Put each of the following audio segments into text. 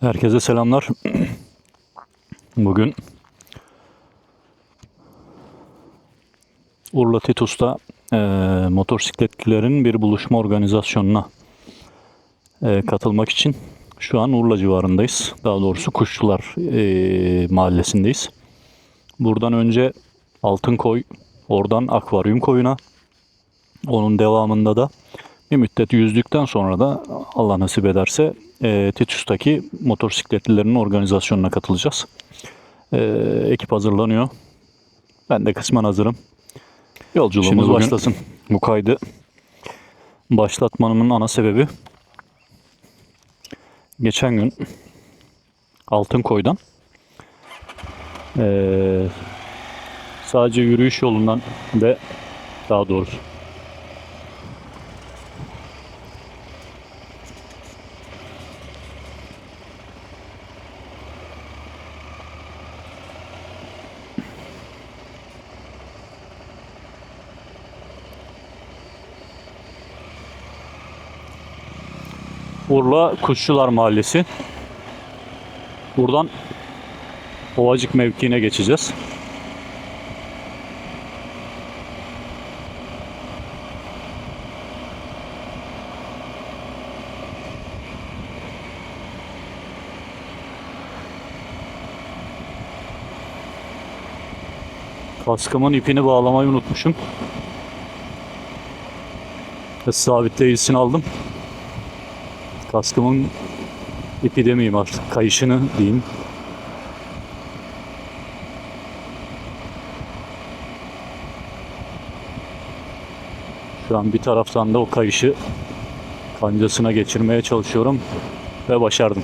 Herkese selamlar. Bugün Urla Titus'ta eee motosikletlilerin bir buluşma organizasyonuna eee, katılmak için şu an Urla civarındayız. Daha doğrusu Kuşçular eee, mahallesindeyiz. Buradan önce Altınkoy, oradan Akvaryum Koyu'na, onun devamında da bir müddet yüzdükten sonra da Allah nasip ederse e, Titus'taki motosikletlilerin organizasyonuna katılacağız. E, ekip hazırlanıyor. Ben de kısmen hazırım. Yolculuğumuz Şimdi başlasın. Bu kaydı başlatmanın ana sebebi geçen gün Altınkoy'dan e, sadece yürüyüş yolundan ve daha doğrusu Urla Kuşçular Mahallesi. Buradan Ovacık mevkiine geçeceğiz. Kaskımın ipini bağlamayı unutmuşum. Hız sabitleyicisini aldım. Kaskımın ipi demeyeyim artık. Kayışını diyeyim. Şu an bir taraftan da o kayışı kancasına geçirmeye çalışıyorum ve başardım.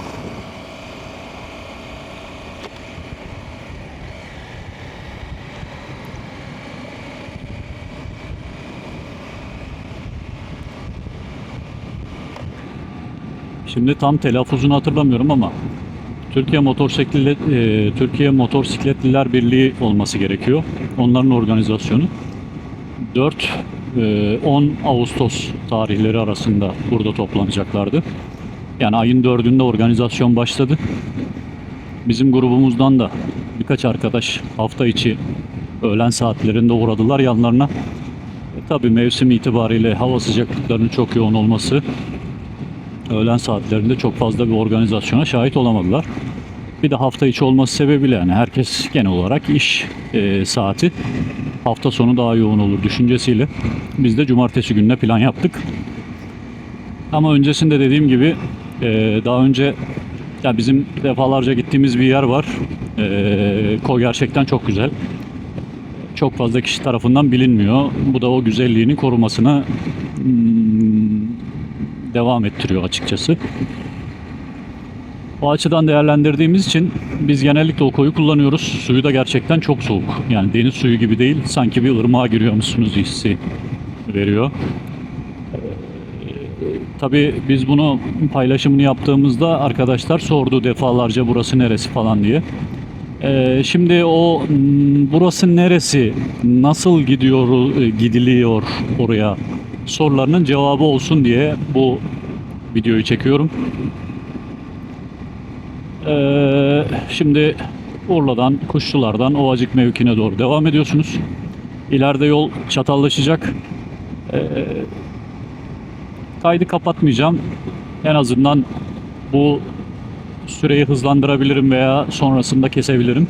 Şimdi tam telaffuzunu hatırlamıyorum ama Türkiye Motosiklet e, Türkiye Motosikletliler Birliği olması gerekiyor. Onların organizasyonu. 4 e, 10 Ağustos tarihleri arasında burada toplanacaklardı. Yani ayın 4'ünde organizasyon başladı. Bizim grubumuzdan da birkaç arkadaş hafta içi öğlen saatlerinde uğradılar yanlarına. E, tabii mevsim itibariyle hava sıcaklıklarının çok yoğun olması öğlen saatlerinde çok fazla bir organizasyona şahit olamadılar. Bir de hafta içi olması sebebiyle yani herkes genel olarak iş e, saati hafta sonu daha yoğun olur düşüncesiyle biz de cumartesi gününe plan yaptık. Ama öncesinde dediğim gibi e, daha önce ya bizim defalarca gittiğimiz bir yer var. E, koy gerçekten çok güzel. Çok fazla kişi tarafından bilinmiyor. Bu da o güzelliğini korumasına hmm, devam ettiriyor açıkçası. O açıdan değerlendirdiğimiz için biz genellikle o koyu kullanıyoruz. Suyu da gerçekten çok soğuk. Yani deniz suyu gibi değil, sanki bir ırmağa giriyormuşsunuz hissi veriyor. Ee, Tabii biz bunu paylaşımını yaptığımızda arkadaşlar sordu defalarca burası neresi falan diye. Ee, şimdi o burası neresi, nasıl gidiyor, e, gidiliyor oraya sorularının cevabı olsun diye bu videoyu çekiyorum. Ee, şimdi Urla'dan, Kuşçular'dan Ovacık mevkine doğru devam ediyorsunuz. İleride yol çatallaşacak. Ee, kaydı kapatmayacağım. En azından bu süreyi hızlandırabilirim veya sonrasında kesebilirim.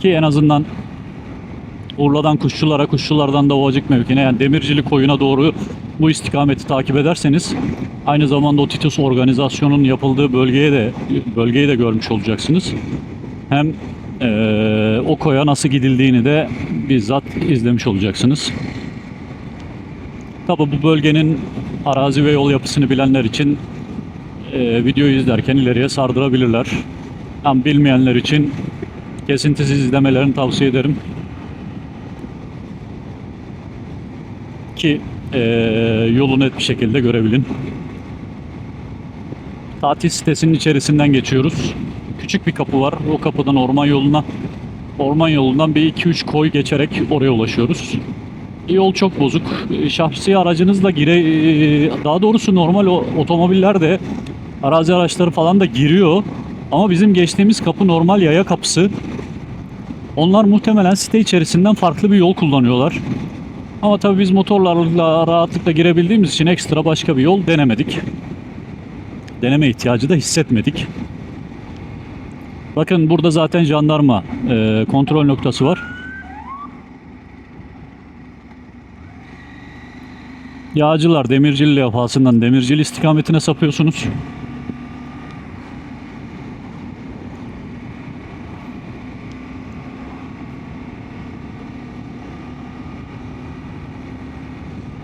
Ki en azından Urla'dan Kuşçular'a, Kuşçular'dan da Ovacık mevkine yani Demircili koyuna doğru bu istikameti takip ederseniz aynı zamanda o Titus organizasyonun yapıldığı bölgeye de bölgeyi de görmüş olacaksınız. Hem eee, o koya nasıl gidildiğini de bizzat izlemiş olacaksınız. Tabi bu bölgenin arazi ve yol yapısını bilenler için eee, videoyu izlerken ileriye sardırabilirler. Ama bilmeyenler için kesintisiz izlemelerini tavsiye ederim. Ki eee, yolu net bir şekilde görebilin. Tatil sitesinin içerisinden geçiyoruz. Küçük bir kapı var. O kapıdan orman yoluna orman yolundan bir 2-3 koy geçerek oraya ulaşıyoruz. Yol çok bozuk. E, Şahsi aracınızla gire e, daha doğrusu normal otomobiller de arazi araçları falan da giriyor. Ama bizim geçtiğimiz kapı normal yaya kapısı. Onlar muhtemelen site içerisinden farklı bir yol kullanıyorlar. Ama tabii biz motorlarla rahatlıkla girebildiğimiz için ekstra başka bir yol denemedik. Deneme ihtiyacı da hissetmedik. Bakın burada zaten jandarma e, kontrol noktası var. Yağcılar Demircili levhasından Demircili istikametine sapıyorsunuz.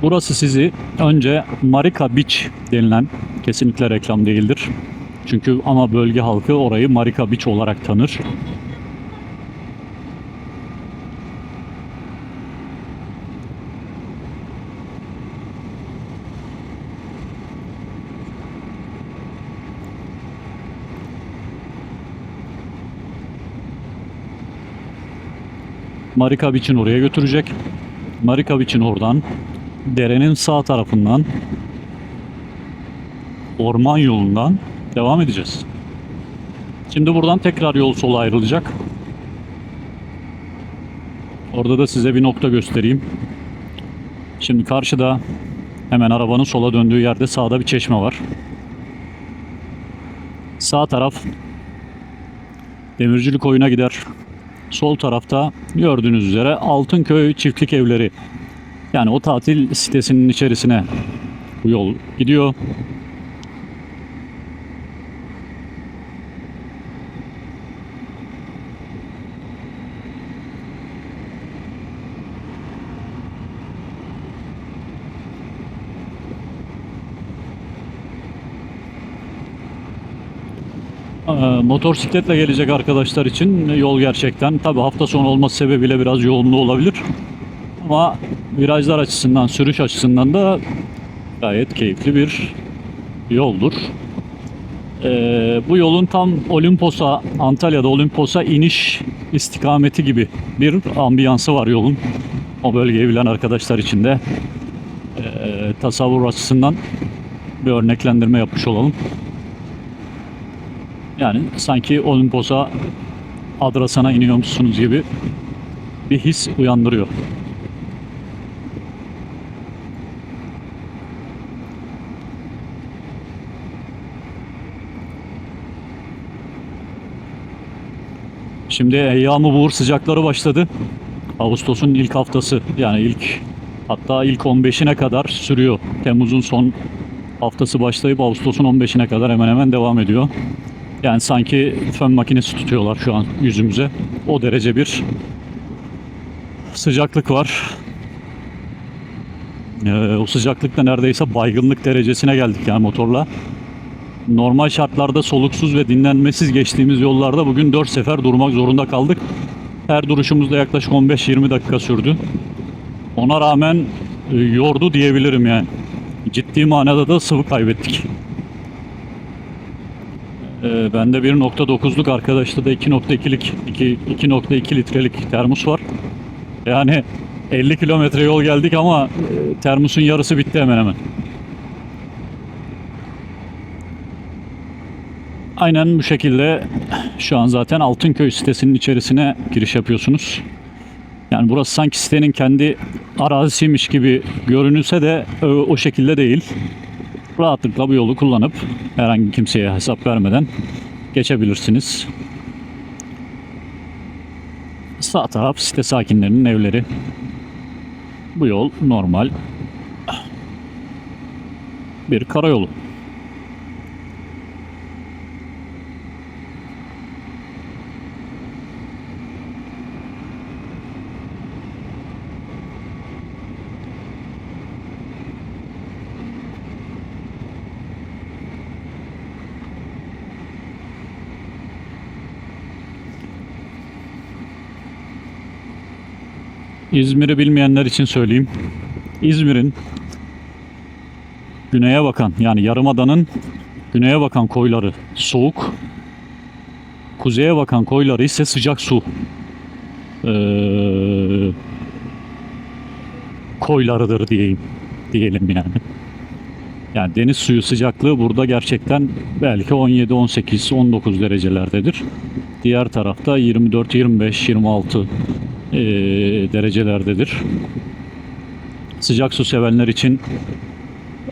Burası sizi önce Marika Beach denilen kesinlikle reklam değildir. Çünkü ama bölge halkı orayı Marika Beach olarak tanır. Marika Beach'in oraya götürecek. Marika Beach'in oradan derenin sağ tarafından orman yolundan devam edeceğiz. Şimdi buradan tekrar yol sola ayrılacak. Orada da size bir nokta göstereyim. Şimdi karşıda hemen arabanın sola döndüğü yerde sağda bir çeşme var. Sağ taraf Demircilik koyuna gider. Sol tarafta gördüğünüz üzere Altınköy çiftlik evleri. Yani o tatil sitesinin içerisine bu yol gidiyor. Ee, Motosikletle gelecek arkadaşlar için yol gerçekten tabi hafta sonu olması sebebiyle biraz yoğunluğu olabilir. Ama virajlar açısından, sürüş açısından da gayet keyifli bir yoldur. Ee, bu yolun tam Olimpos'a, Antalya'da Olimpos'a iniş istikameti gibi bir ambiyansı var yolun. O bölgeyi bilen arkadaşlar için de ee, tasavvur açısından bir örneklendirme yapmış olalım. Yani sanki Olimpos'a Adrasan'a iniyormuşsunuz gibi bir his uyandırıyor. Şimdi eyyam-ı buğur sıcakları başladı. Ağustos'un ilk haftası yani ilk hatta ilk 15'ine kadar sürüyor. Temmuz'un son haftası başlayıp Ağustos'un 15'ine kadar hemen hemen devam ediyor. Yani sanki fön makinesi tutuyorlar şu an yüzümüze. O derece bir sıcaklık var. Ee, o sıcaklıkta neredeyse baygınlık derecesine geldik yani motorla. Normal şartlarda soluksuz ve dinlenmesiz geçtiğimiz yollarda bugün 4 sefer durmak zorunda kaldık. Her duruşumuzda yaklaşık 15-20 dakika sürdü. Ona rağmen e, yordu diyebilirim yani. Ciddi manada da sıvı kaybettik. Ee, bende 1.9'luk arkadaşta da 2.2'lik 2.2 litrelik termos var. Yani 50 kilometre yol geldik ama e, termosun yarısı bitti hemen hemen. Aynen bu şekilde şu an zaten Altınköy sitesinin içerisine giriş yapıyorsunuz. Yani burası sanki sitenin kendi arazisiymiş gibi görünürse de o şekilde değil. Rahatlıkla bu yolu kullanıp herhangi kimseye hesap vermeden geçebilirsiniz. Sağ taraf site sakinlerinin evleri. Bu yol normal bir karayolu. İzmir'i bilmeyenler için söyleyeyim. İzmir'in güneye bakan yani Yarımada'nın güneye bakan koyları soğuk. Kuzeye bakan koyları ise sıcak su. Ee, koylarıdır diyeyim. Diyelim yani. Yani deniz suyu sıcaklığı burada gerçekten belki 17, 18, 19 derecelerdedir. Diğer tarafta 24, 25, 26 eee, derecelerdedir. Sıcak su sevenler için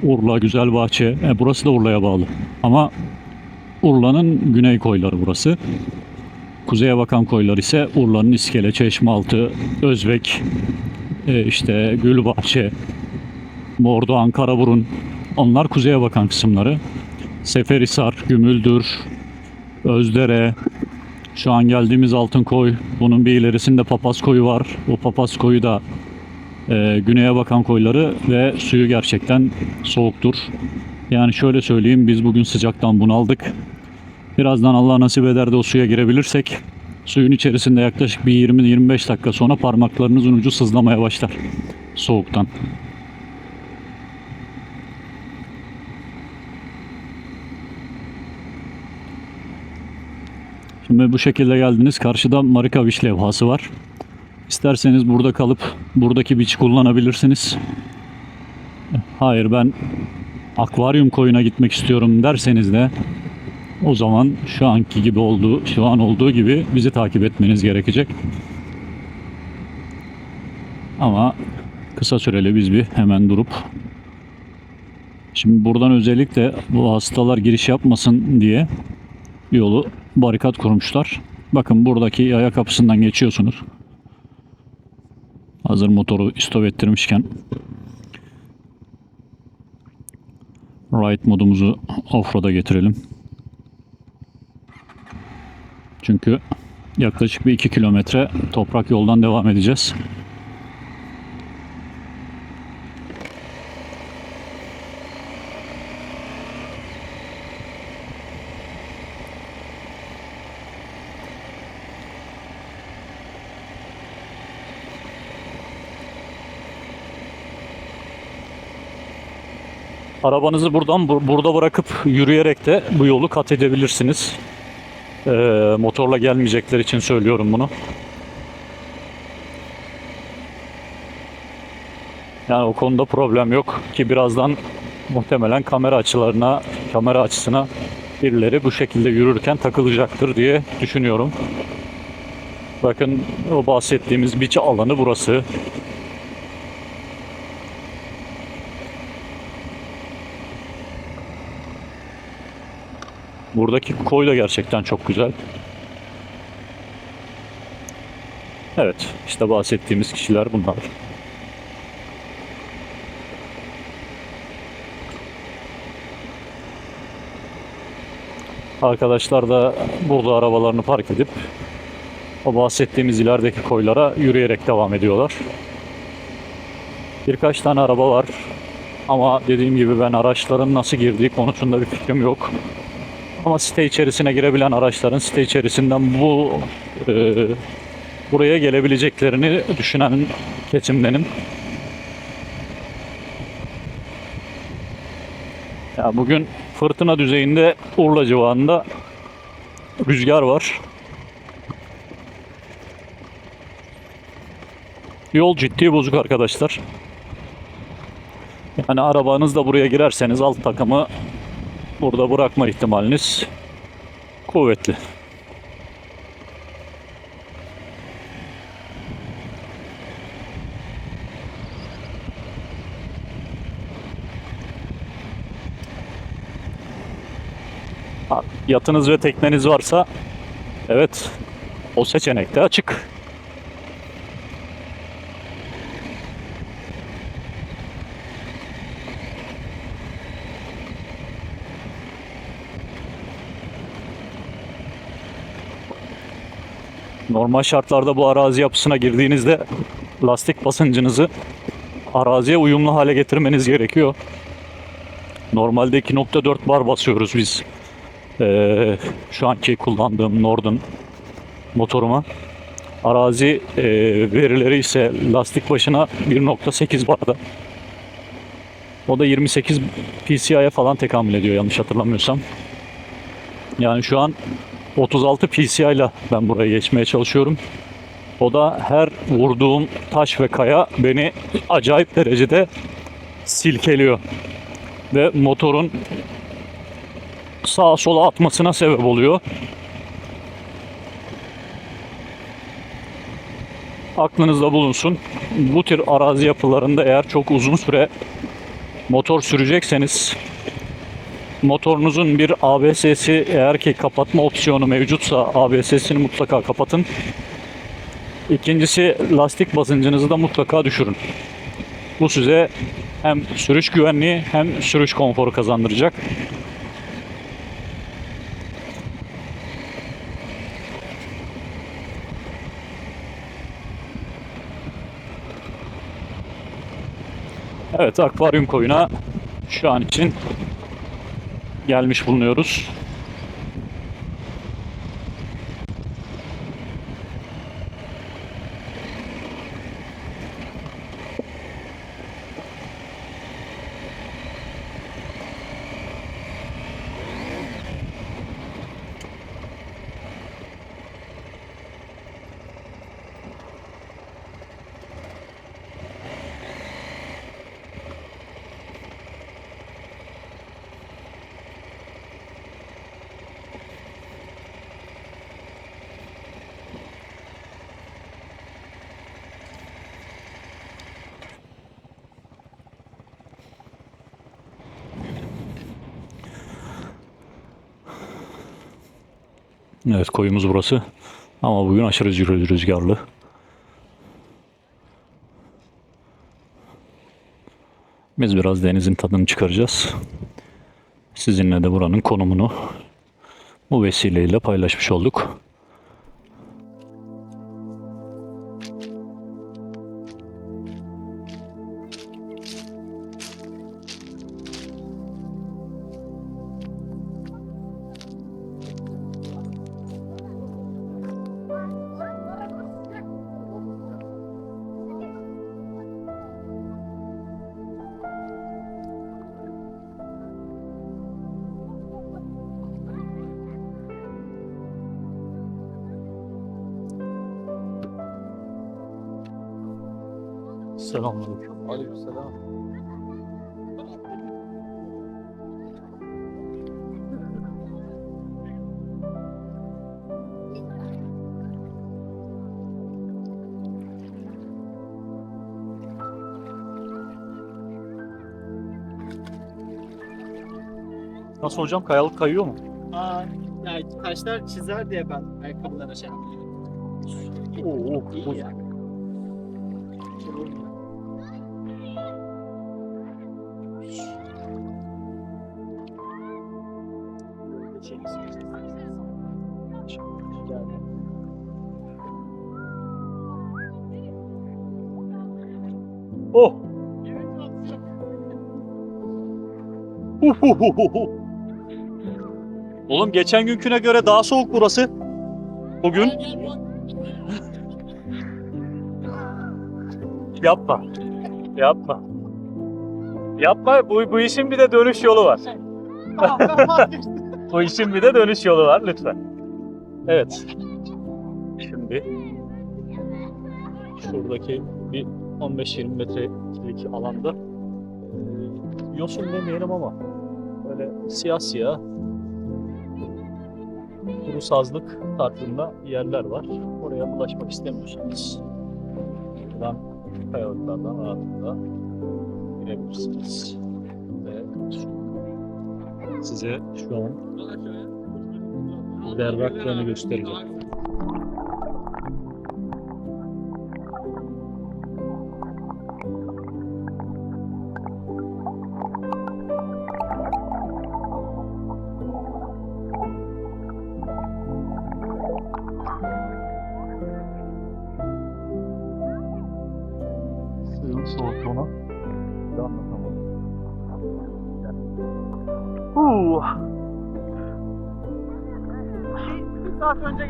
Urla, Güzelbahçe, e, burası da Urla'ya bağlı. Ama Urla'nın güney koyları burası. Kuzeye bakan koylar ise Urla'nın İskele, Çeşmealtı, Özbek, e, işte Gülbahçe, Mordoğan, Karaburun. Onlar kuzeye bakan kısımları. Seferihisar, Gümüldür, Özdere, şu an geldiğimiz Altınkoy. Bunun bir ilerisinde Papaz Koyu var. O Papaz Koyu da e, güneye bakan koyları ve suyu gerçekten soğuktur. Yani şöyle söyleyeyim biz bugün sıcaktan bunaldık. Birazdan Allah nasip eder de o suya girebilirsek suyun içerisinde yaklaşık bir 20-25 dakika sonra parmaklarınızın ucu sızlamaya başlar soğuktan. Şimdi bu şekilde geldiniz. Karşıda Marika Beach levhası var. İsterseniz burada kalıp buradaki beach kullanabilirsiniz. Hayır ben akvaryum koyuna gitmek istiyorum derseniz de o zaman şu anki gibi olduğu, şu an olduğu gibi bizi takip etmeniz gerekecek. Ama kısa süreli biz bir hemen durup Şimdi buradan özellikle bu hastalar giriş yapmasın diye yolu barikat kurmuşlar. Bakın buradaki yaya kapısından geçiyorsunuz. Hazır motoru istop ettirmişken Ride modumuzu offroad'a getirelim. Çünkü yaklaşık bir 2 kilometre toprak yoldan devam edeceğiz. Arabanızı buradan bu- burada bırakıp yürüyerek de bu yolu kat edebilirsiniz. Ee, motorla gelmeyecekler için söylüyorum bunu. Yani o konuda problem yok ki birazdan muhtemelen kamera açılarına, kamera açısına birileri bu şekilde yürürken takılacaktır diye düşünüyorum. Bakın o bahsettiğimiz beach alanı burası. Buradaki koy da gerçekten çok güzel. Evet, işte bahsettiğimiz kişiler bunlar. Arkadaşlar da burada arabalarını park edip o bahsettiğimiz ilerideki koylara yürüyerek devam ediyorlar. Birkaç tane araba var. Ama dediğim gibi ben araçların nasıl girdiği konusunda bir fikrim yok. Ama site içerisine girebilen araçların site içerisinden bu e, buraya gelebileceklerini düşünen kesimdenim. Ya bugün fırtına düzeyinde Urla civarında rüzgar var. Yol ciddi bozuk arkadaşlar. Yani arabanızla buraya girerseniz alt takımı burada bırakma ihtimaliniz kuvvetli. Yatınız ve tekneniz varsa evet o seçenek de açık. Normal şartlarda bu arazi yapısına girdiğinizde lastik basıncınızı araziye uyumlu hale getirmeniz gerekiyor. Normalde 2.4 bar basıyoruz biz. Ee, şu anki kullandığım Norden motoruma. Arazi e, verileri ise lastik başına 1.8 barda. O da 28 PCI'ye falan tekamül ediyor yanlış hatırlamıyorsam. Yani şu an 36 PCI ile ben buraya geçmeye çalışıyorum. O da her vurduğum taş ve kaya beni acayip derecede silkeliyor. Ve motorun sağa sola atmasına sebep oluyor. Aklınızda bulunsun. Bu tür arazi yapılarında eğer çok uzun süre motor sürecekseniz motorunuzun bir ABS'si eğer ki kapatma opsiyonu mevcutsa ABS'sini mutlaka kapatın. İkincisi lastik basıncınızı da mutlaka düşürün. Bu size hem sürüş güvenliği hem sürüş konforu kazandıracak. Evet akvaryum koyuna şu an için gelmiş bulunuyoruz. Evet koyumuz burası. Ama bugün aşırı rüz- rüzgarlı. Biz biraz denizin tadını çıkaracağız. Sizinle de buranın konumunu bu vesileyle paylaşmış olduk. Selamünaleyküm. Aleykümselam. Nasıl hocam kayalık kayıyor mu? Aa, yani taşlar çizer diye ben ayakkabılara şey yapıyorum. Oo, İyi bu- ya. Çılgın. İsteyeceğiz. Yani. Oh. Oğlum geçen günküne göre daha soğuk burası. Bugün yapma. Yapma. Yapma. Bu, bu işin bir de dönüş yolu var. Bu işin bir de dönüş yolu var lütfen. Evet. Şimdi şuradaki bir 15-20 metrelik alanda e, yosun demeyelim ama böyle siyah siyah kuru sazlık tarzında yerler var. Oraya ulaşmak istemiyorsanız buradan kayalıklardan rahatlıkla girebilirsiniz. Ve size şu an berraklarını göstereceğim.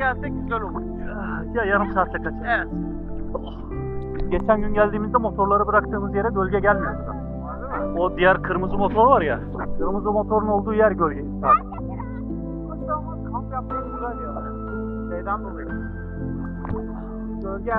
Gelsek güzel olur. Ya yarım saatte kaç? Evet. Geçen gün geldiğimizde motorları bıraktığımız yere gölge gelmiyordu. O diğer kırmızı motor var ya. Kırmızı motorun olduğu yer gölge. Kamp yapmak güzel ya. Şeyden dolayı. Gölge.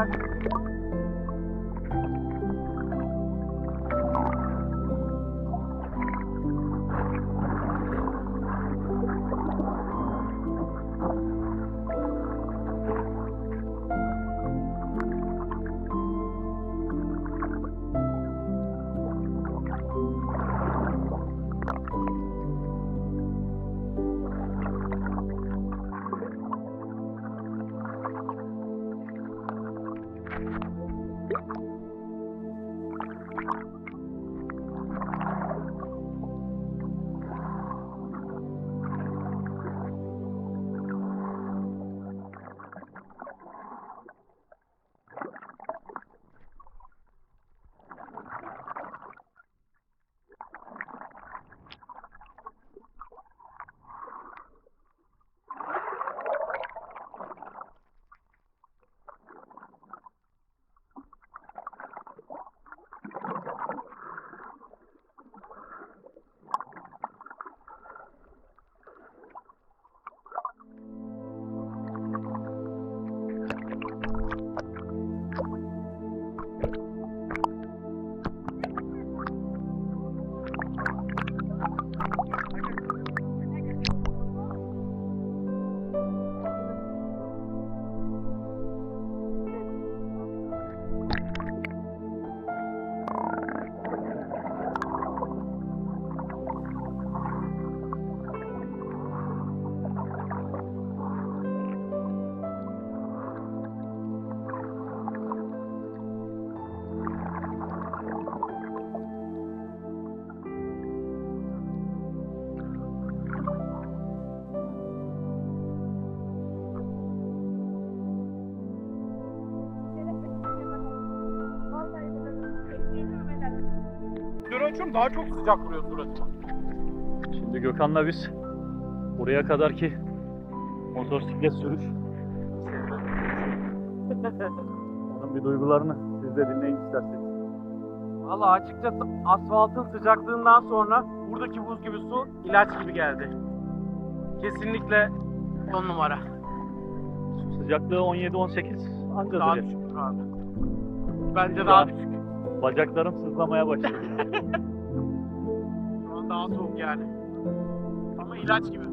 Dur açıyorum daha çok sıcak vuruyor suratıma. Şimdi Gökhan'la biz buraya kadar ki motosiklet sürüş. Onun bir duygularını siz de dinleyin isterseniz. Valla açıkçası asfaltın sıcaklığından sonra buradaki buz gibi su ilaç gibi geldi. Kesinlikle 10 numara. Sıcaklığı 17-18 Daha anca düşük abi. Bence Ya. daha düşük. Bacaklarım sızlamaya başladı. Daha soğuk yani. Ama ilaç gibi.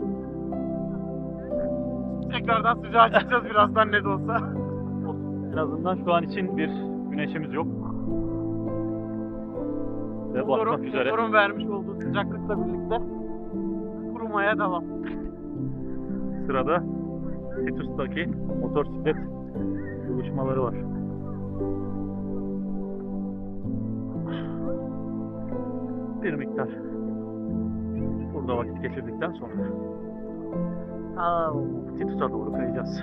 Tekrardan sıcağa çıkacağız birazdan ne de olsa. en azından şu an için bir güneşimiz yok. Ve Motorun, üzere. motorun vermiş olduğu sıcaklıkla birlikte kurumaya devam. Sırada Titus'taki motosiklet buluşmaları var. Bir miktar burada vakit geçirdikten sonra Titus'a doğru kayacağız.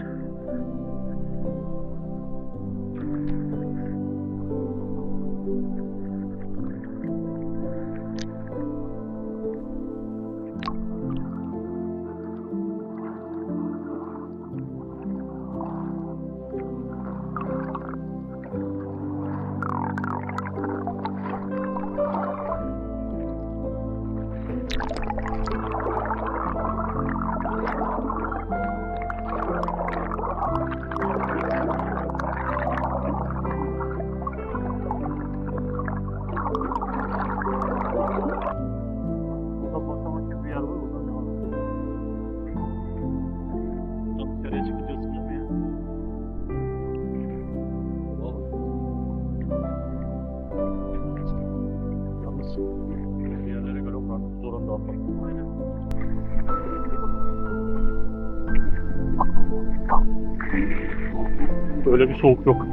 Soğuk yok.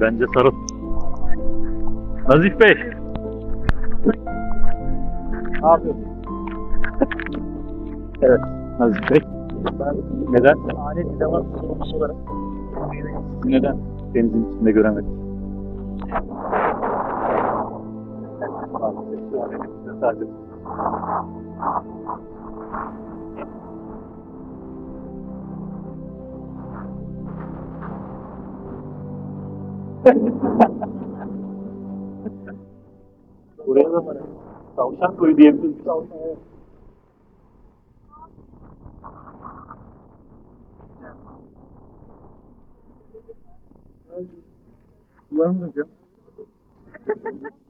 Bence sarıl. Nazif Bey. Ne yapıyorsun? Evet, Nazif Bey. Neden? Alet sinema sorumlusu olarak. Neden denizin içinde elimizde sadece Buraya da bana tavşan koyu diyebiliriz. Tavşan evet. Kullarımız yok ya.